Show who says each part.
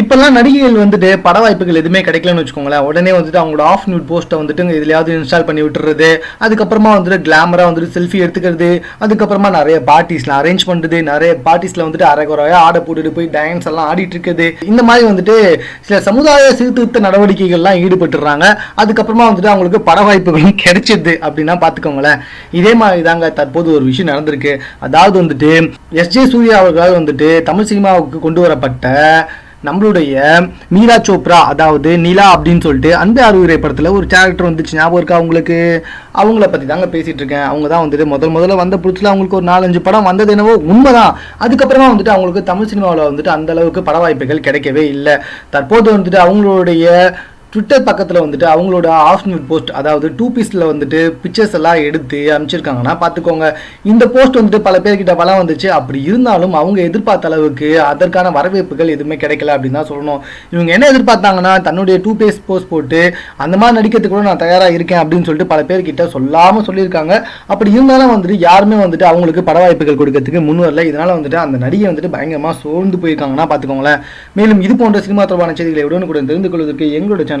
Speaker 1: இப்பெல்லாம் நடிகைகள் வந்துட்டு பட வாய்ப்புகள் எதுவுமே கிடைக்கலன்னு வச்சுக்கோங்களேன். உடனே வந்துட்டு அவங்களோட ஆஃப் நியூட் போஸ்ட்டை வந்துட்டு இதுலயாவது இன்ஸ்டால் பண்ணி விட்டுறது அதுக்கப்புறமா வந்துட்டு கிளாமரா வந்துட்டு செல்ஃபி எடுத்துக்கிறது அதுக்கப்புறமா நிறைய பார்ட்டிஸ்லாம் அரேஞ்ச் பண்ணுறது நிறைய பார்ட்டிஸ்ல வந்துட்டு அரைகுறையா ஆடை போட்டுட்டு போய் டான்ஸ் எல்லாம் ஆடிட்டு இருக்குது. இந்த மாதிரி வந்துட்டு சில சமுதாய சீர்திருத்த நடவடிக்கைகள்லாம் ஈடுபட்டுறாங்க. அதுக்கப்புறமா வந்துட்டு அவங்களுக்கு பட வாய்ப்புகளும் கிடைச்சிது அப்படின்னா பார்த்துக்கோங்களேன். இதே மாதிரி தாங்க தற்போது ஒரு விஷயம் நடந்திருக்கு. அதாவது வந்துட்டு எஸ்ஜே சூர்யா அவர்களால் வந்துட்டு தமிழ் சினிமாவுக்கு கொண்டு வரப்பட்ட நம்மளுடைய மீரா சோப்ரா அதாவது நிலா அப்படின்னு சொல்லிட்டு அந்த அறுவரை படத்தில் ஒரு கேரக்டர் வந்துச்சு. ஞாபகம் இருக்கா அவங்களுக்கு அவங்கள பற்றி தாங்க பேசிகிட்டு இருக்கேன். அவங்க தான் வந்துட்டு முதல் முதல்ல வந்த புதுசில் அவங்களுக்கு ஒரு நாலஞ்சு படம் வந்தது என்னவோ உண்மைதான். அதுக்கப்புறமா வந்துட்டு அவங்களுக்கு தமிழ் சினிமாவில் வந்துட்டு அந்தளவுக்கு பட வாய்ப்புகள் கிடைக்கவே இல்லை. தற்போது வந்துட்டு அவங்களுடைய ட்விட்டர் பக்கத்தில் வந்துட்டு அவங்களோட ஆஃப் போஸ்ட் அதாவது டூ பீஸில் வந்துட்டு பிக்சர்ஸ் எல்லாம் எடுத்து அனுப்பிச்சிருக்காங்கன்னா பார்த்துக்கோங்க. இந்த போஸ்ட் வந்துட்டு பல பேர்கிட்ட பலம் வந்துச்சு. அப்படி இருந்தாலும் அவங்க எதிர்பார்த்த அளவுக்கு அதற்கான வரவேற்புகள் எதுவுமே கிடைக்கல அப்படின்னு தான் சொல்லணும். இவங்க என்ன எதிர்பார்த்தாங்கன்னா தன்னுடைய டூ பேஸ் போஸ்ட் போட்டு அந்த மாதிரி நடிக்கிறதுக்கு கூட நான் தயாராக இருக்கேன் அப்படின்னு சொல்லிட்டு பல பேர்கிட்ட சொல்லாமல் சொல்லியிருக்காங்க. அப்படி இருந்தாலும் வந்துட்டு யாருமே வந்துட்டு அவங்களுக்கு பட வாய்ப்புகள் கொடுக்கறதுக்கு முன் வரல. இதனால் வந்துட்டு அந்த நடிகை வந்துட்டு பயங்கரமாக சோர்ந்து போயிருக்காங்கன்னா பார்த்துக்கோங்களேன். மேலும் இது போன்ற சினிமா தொடர்பான செய்திகளை உடனுக்குடன் தெரிந்து கொள்வதற்கு எங்களோட சேனல்